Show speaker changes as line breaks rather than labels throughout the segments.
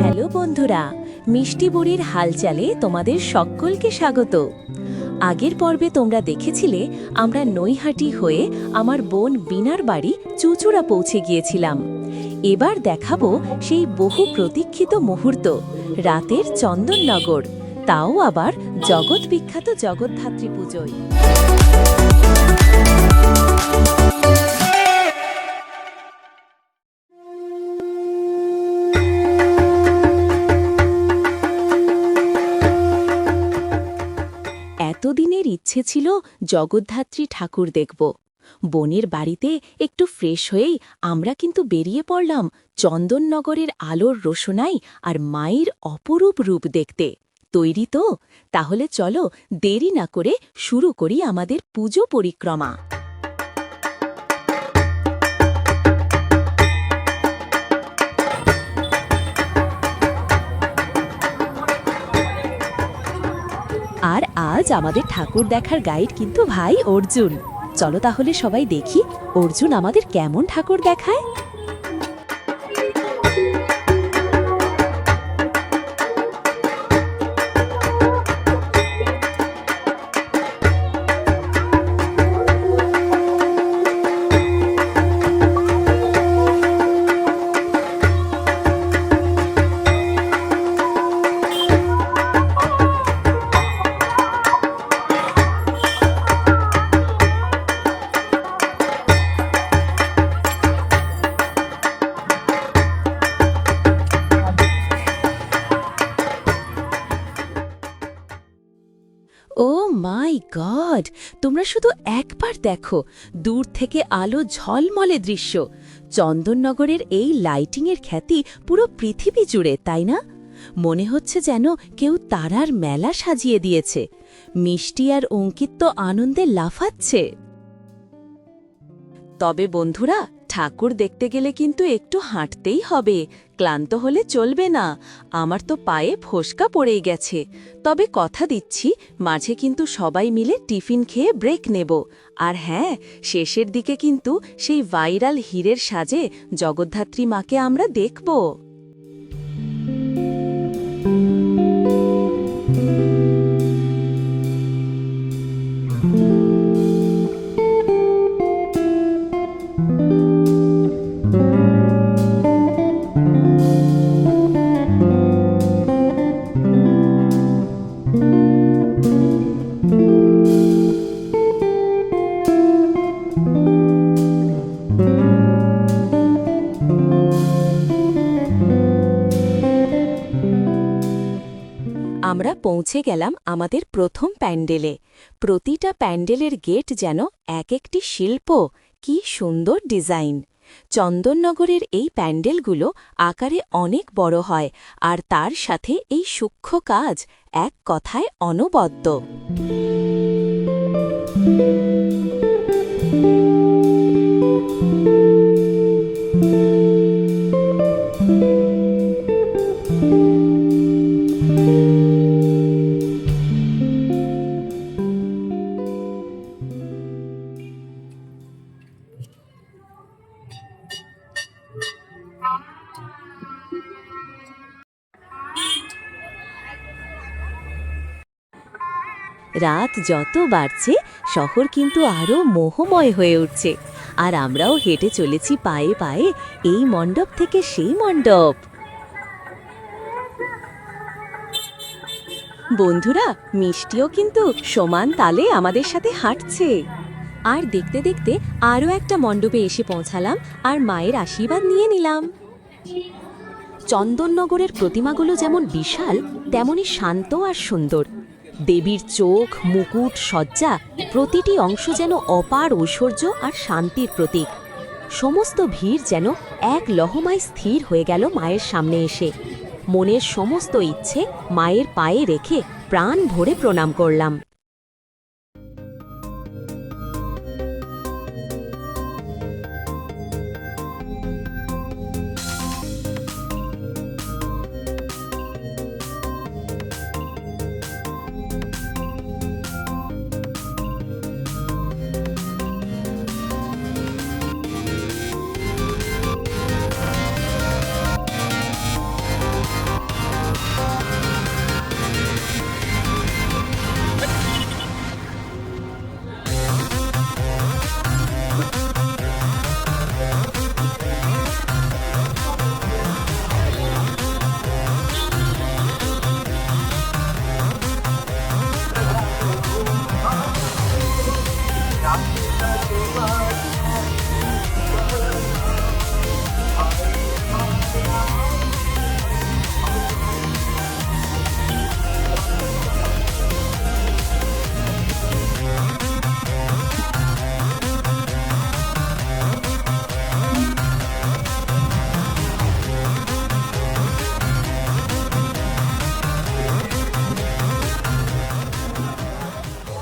Hello বন্ধুরা, মিষ্টি বুড়ির হালচালে তোমাদের সকলকে স্বাগত। আগের পর্বে তোমরা দেখেছিলে আমরা নৈহাটি হয়ে আমার বোন বিনার বাড়ি চুচুড়া পৌঁছে গিয়েছিলাম। এবার দেখাবো সেই বহু প্রতীক্ষিত মুহূর্ত, রাতের চন্দননগর, তাও আবার জগৎ বিখ্যাত জগদ্ধাত্রী পুজোয়। এতদিনের ইচ্ছে ছিল জগদ্ধাত্রী ঠাকুর দেখব। বোনের বাড়িতে একটু ফ্রেশ হয়েই আমরা কিন্তু বেরিয়ে পড়লাম চন্দননগরের আলোর রোশনাই আর মায়ের অপরূপ রূপ দেখতে। তৈরি তো? তাহলে চলো দেরি না করে শুরু করি আমাদের পুজো পরিক্রমা। আজ আমাদের ঠাকুর দেখার গাইড কিন্তু ভাই অর্জুন। চলো তাহলে সবাই দেখি, অর্জুন আমাদের কেমন ঠাকুর দেখায়? শুধু একবার দেখো, দূর থেকে আলো ঝলমলে দৃশ্য। চন্দননগরের এই লাইটিংয়ের খ্যাতি পুরো পৃথিবী জুড়ে, তাই না? মনে হচ্ছে যেন কেউ তারার মেলা সাজিয়ে দিয়েছে। মিষ্টি আর অঙ্কিত আনন্দে লাফাচ্ছে। তবে বন্ধুরা ঠাকুর দেখতে গেলে কিন্তু একটু হাঁটতেই হবে। ক্লান্ত হলে চলবে না। আমার তো পায়ে ফোসকা পড়েই গেছে। তবে কথা দিচ্ছি, মাঝে কিন্তু সবাই মিলে টিফিন খেয়ে ব্রেক নেব। আর হ্যাঁ শেষের দিকে কিন্তু সেই ভাইরাল হীরের সাজে জগদ্ধাত্রী মাকে আমরা দেখব। আমরা পৌঁছে গেলাম আমাদের প্রথম প্যান্ডেলে। প্রতিটা প্যান্ডেলের গেট যেন এক একটি শিল্প। কি সুন্দর ডিজাইন। চন্দননগরের এই প্যান্ডেলগুলো আকারে অনেক বড় হয় আর তার সাথে এই সূক্ষ্ম কাজ এক কথায় অনবদ্য। রাত যত বাড়ছে, শহর কিন্তু আরও মোহময় হয়ে উঠছে। আর আমরাও হেঁটে চলেছি পায়ে পায়ে এই মণ্ডপ থেকে সেই মণ্ডপ। বন্ধুরা, মিষ্টিও কিন্তু সমান তালে আমাদের সাথে হাঁটছে। আর দেখতে দেখতে আরও একটা মণ্ডপে এসে পৌঁছালাম আর মায়ের আশীর্বাদ নিয়ে নিলাম। চন্দননগরের প্রতিমাগুলো যেমন বিশাল, তেমনি শান্ত আর সুন্দর। দেবীর চোখ, মুকুট সজ্জা প্রতিটি অংশ যেন অপার ঐশ্বর্য আর শান্তির প্রতীক। সমস্ত ভিড় যেন এক লহমায় স্থির হয়ে গেল মায়ের সামনে এসে। মনের সমস্ত ইচ্ছে মায়ের পায়ে রেখে প্রাণ ভরে প্রণাম করলাম।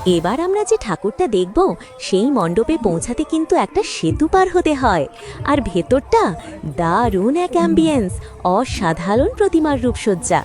এবার আমরা যে ঠাকুরটা দেখব, সেই মণ্ডপে পৌঁছাতে কিন্তু একটা সেতু পার হতে হয়। আর ভেতরটা দারুণ এক অ্যাম্বিয়েন্স অসাধারণ প্রতিমার রূপসজ্জা।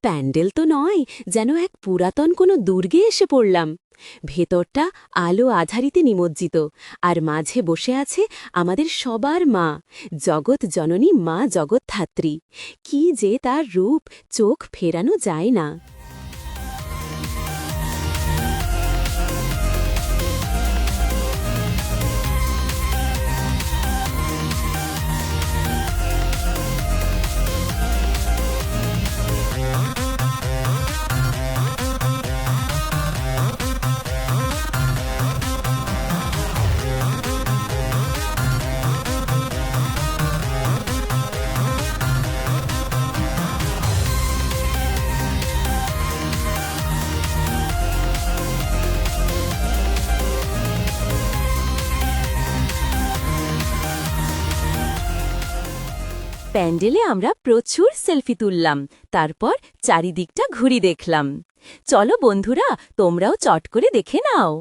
প্যান্ডেল তো নয়, যেন এক পুরাতন কোনো দুর্গে এসে পড়লাম। ভেতরটা আলো আধারিতে নিমজ্জিত, আর মাঝে বসে আছে আমাদের সবার মা, জগৎ জননী মা জগৎধাত্রী কি যে তার রূপ চোখ ফেরানো যায় না। প্যান্ডেলে আমরা প্রচুর সেলফি তুললাম, তারপর চারিদিকটা ঘুরি দেখলাম। চলো বন্ধুরা, তোমরাও চট করে দেখে নাও।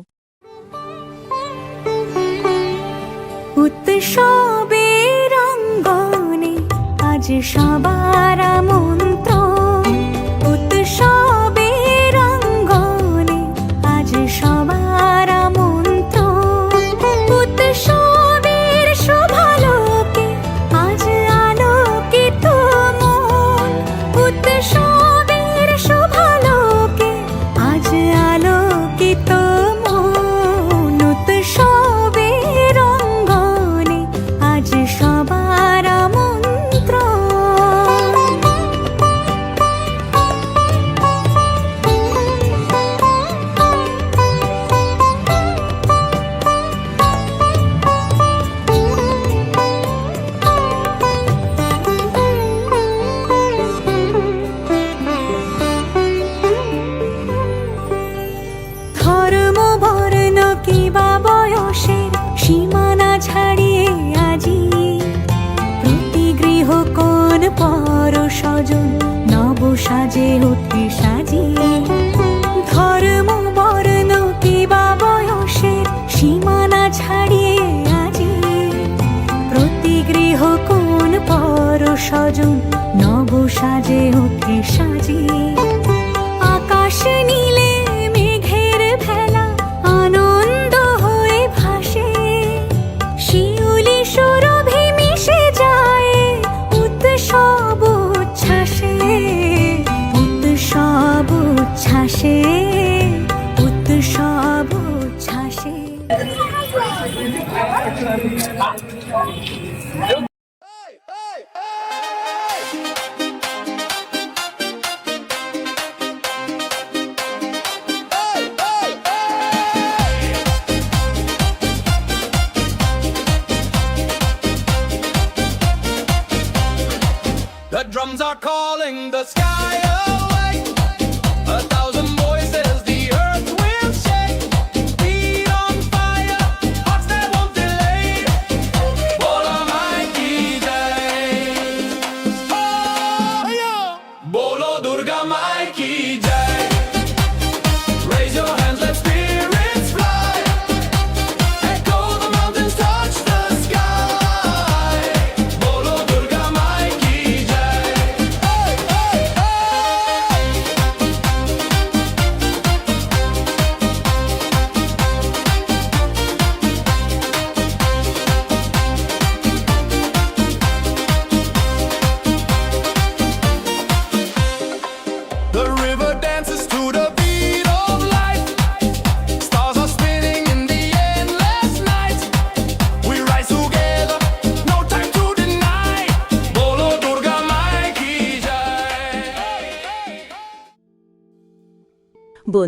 উৎসবের অঙ্গনে আজ সবার মন্ত্র স্বজন নব সাজে সাজিয়ে। ধর্ম বর্ণ বয়সের সীমানা ছাড়িয়ে আজি। প্রতি গৃহ কোন পর স্বজন নব সাজে অতি সাজিয়ে। আকাশ নীলে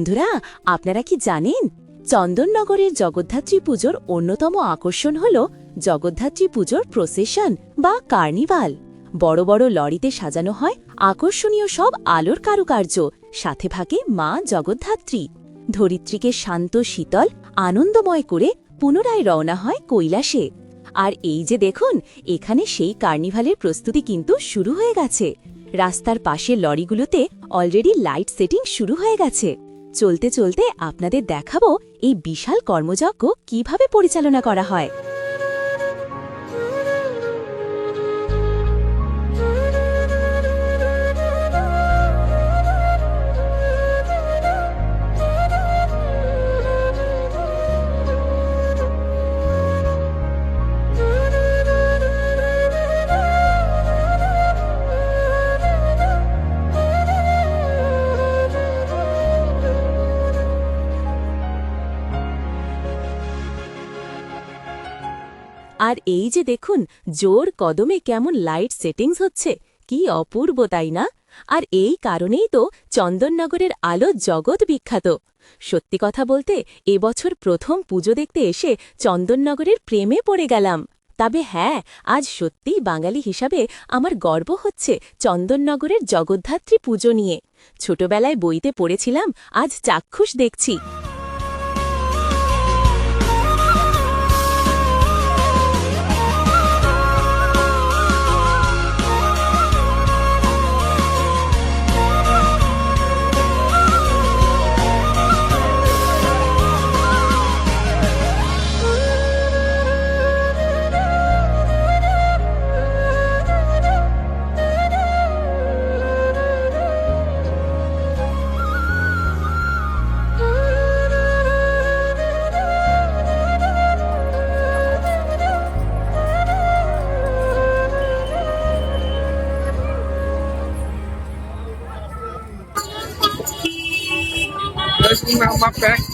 বন্ধুরা, আপনারা কি জানেন? চন্দননগরের জগদ্ধাত্রী পুজোর অন্যতম আকর্ষণ হল জগদ্ধাত্রী পুজোর প্রসেশন বা কার্নিভাল। বড় বড় লরিতে সাজানো হয় আকর্ষণীয় সব আলোর কারুকার্য, সাথে থাকে মা জগদ্ধাত্রী। ধরিত্রীকে শান্ত, শীতল, আনন্দময় করে পুনরায় রওনা হয় কৈলাসে। আর এই যে দেখুন, এখানে সেই কার্নিভালের প্রস্তুতি কিন্তু শুরু হয়ে গেছে। রাস্তার পাশের লরিগুলোতে অলরেডি লাইট সেটিং শুরু হয়ে গেছে। চলতে চলতে আপনাদের দেখাবো এই বিশাল কর্মযজ্ঞ কীভাবে পরিচালনা করা হয়। আর এই যে দেখুন, জোর কদমে কেমন লাইট সেটিংস হচ্ছে, কি অপূর্ব তাই না? আর এই কারণেই তো চন্দননগরের আলো জগৎ বিখ্যাত। সত্যি কথা বলতে এবছর প্রথম পুজো দেখতে এসে চন্দননগরের প্রেমে পড়ে গেলাম। তবে হ্যাঁ আজ সত্যিই বাঙালি হিসাবে আমার গর্ব হচ্ছে চন্দননগরের জগদ্ধাত্রী পুজো নিয়ে। ছোটবেলায় বইতে পড়েছিলাম, আজ চাক্ষুষ দেখছি।
Back.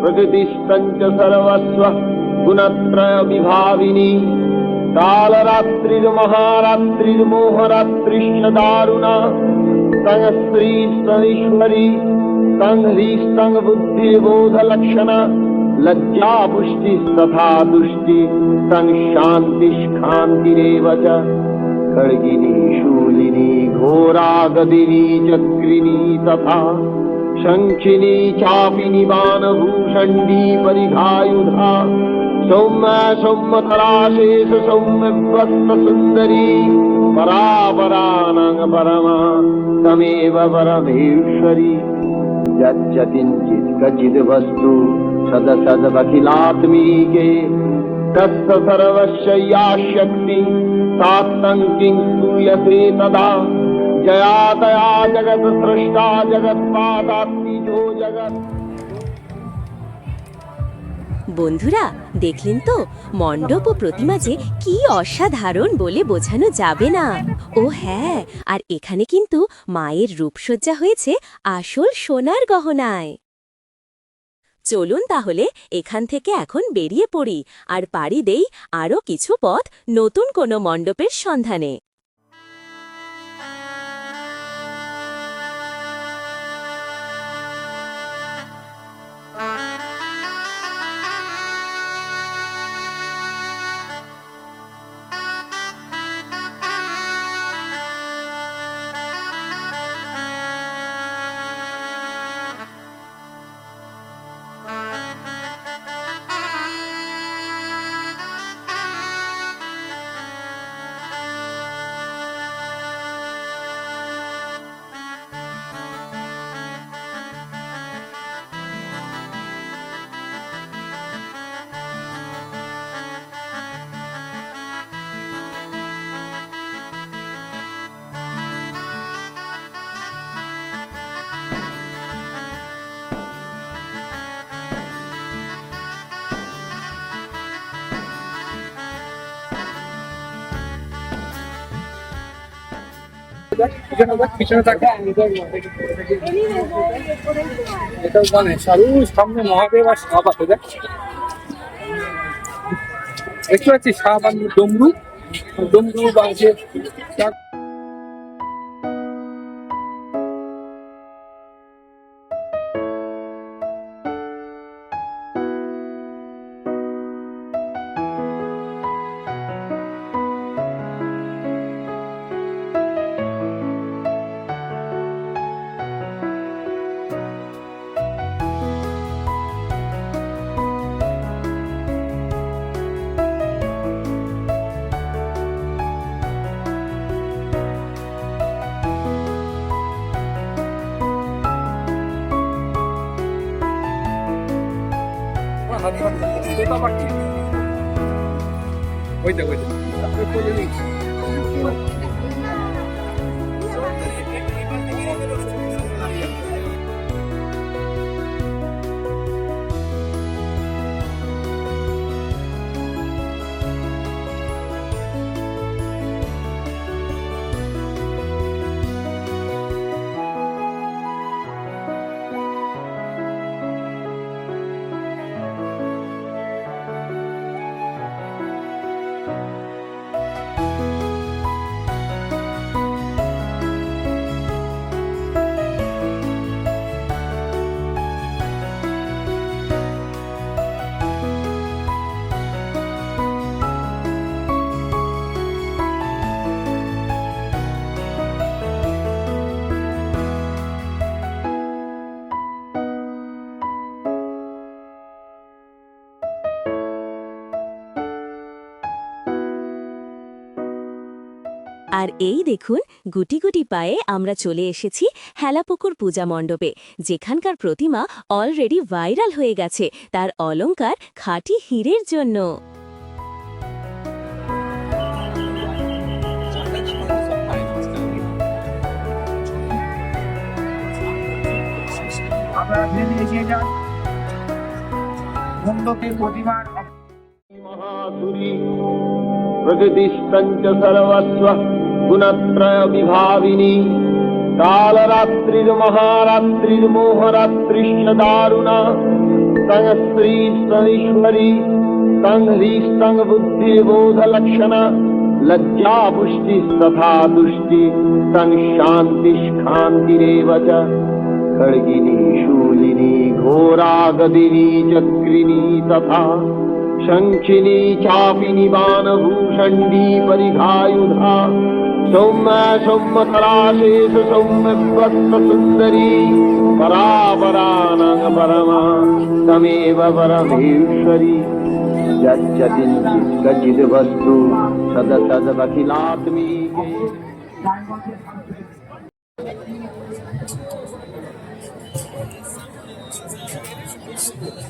प्रकृतिश्च सर्वस्व गुणत्रयविभाविनी कालरात्रिर्महारात्रिर्मोहरात्रिश्च दारुणा। संस्त्रीस्तनीश्वरी संह्रीस्तबुद्धिर्बोधलक्षण लज्जापुष्टिस्तथा दुष्टि तङ् च। खड्गिनी शूलिनी घोरागदिनी चक्रिणी तथा। शङ्खिनी चापि निबानभूषण्डी परिघायुधा सौम्य सौम्यतराशेष सौम्यत्व सुन्दरी परापरानपरमा तमेव परमेश्वरी। यच्च किञ्चित् क्वचिद्वस्तु सदसद्वखिलात्मीके तत्त सर्वस्य या शक्ति सा तङ्किम् तदा।
বন্ধুরা, দেখলেন তো, মণ্ডপ ও প্রতিমা যে কি অসাধারণ বলে বোঝানো যাবে না। ও হ্যাঁ আর এখানে কিন্তু মায়ের রূপসজ্জা হয়েছে আসল সোনার গহনায়। চলুন তাহলে এখান থেকে এখন বেরিয়ে পড়ি, আর পাড়ি দেই আরও কিছু পথ নতুন কোনো মণ্ডপের সন্ধানে।
এটা মানে সারু মহাদেব আর সাপ আছে দেখ দেখতে সাপ ডমরু ডমরু বাজে ওই দেখ ওই দেখ।
আর এই দেখুন গুটি গুটি পায়ে আমরা চলে এসেছি হেলাপুকুর পূজা মণ্ডপে যেখানকার প্রতিমা অলরেডি ভাইরাল হয়ে গেছে তার অলঙ্কার খাটি হীরের জন্য।
মহাপুরী সর্বস্ব। पुनत्रयविभाविनी कालरात्रिर्महारात्रिर्मोहरात्रिश्च दारुणा संस्त्रीस्तनीश्वरी संह्रीस्तबुद्धिर्बोधलक्षण लज्जापुष्टिस्तथा दुष्टि तं शान्तिःखान्तिरेव च। खड्गिनी शूलिनी घोरागदिनी चक्रिणी तथा शङ्खिनी चापिनि बाणभूषण्डी परिघायुधा। सौम्य सौम्यकलाशेष सौम्यवत्तसुन्दरी परापरानङ् परमा, तमेव परमेश्वरी। यच्चिद्वस्तु सदसदवखिलात्मी। Thank you.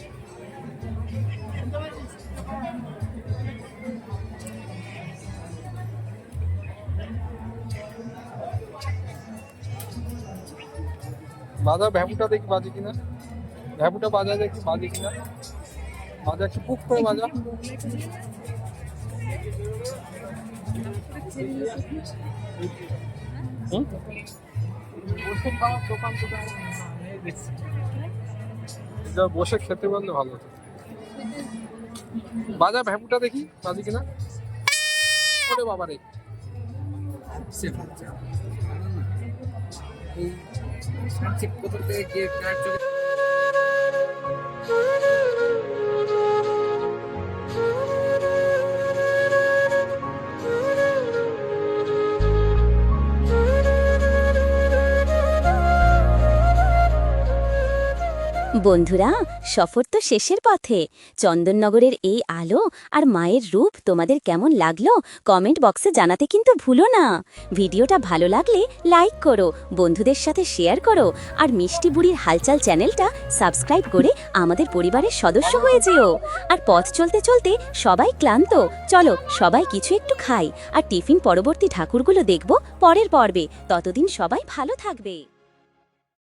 বাজা ভ্যাবুটা দেখি বাজে কিনা। ভ্যাবুটা বাজা দেখি বাজে কিনা। বাজা একটু পুক করে বাজা? বসে খেতে পারলে ভালো হতো। বাজা ভ্যাবুটা দেখি বাজে কিনা। ওরে বাবা রে
বন্ধুরা, সফর তো শেষের পথে। চন্দননগরের এই আলো আর মায়ের রূপ তোমাদের কেমন লাগল, কমেন্ট বক্সে জানাতে কিন্তু ভুলো না। ভিডিওটা ভালো লাগলে লাইক করো, বন্ধুদের সাথে শেয়ার করো, আর মিষ্টি বুড়ির হালচাল চ্যানেলটা সাবস্ক্রাইব করে আমাদের পরিবারের সদস্য হয়ে যেও। আর পথ চলতে চলতে সবাই ক্লান্ত, চলো সবাই কিছু একটু খাই, আর টিফিন পরবর্তী ঠাকুরগুলো দেখব পরের পর্বে। ততদিন সবাই ভালো থাকবে।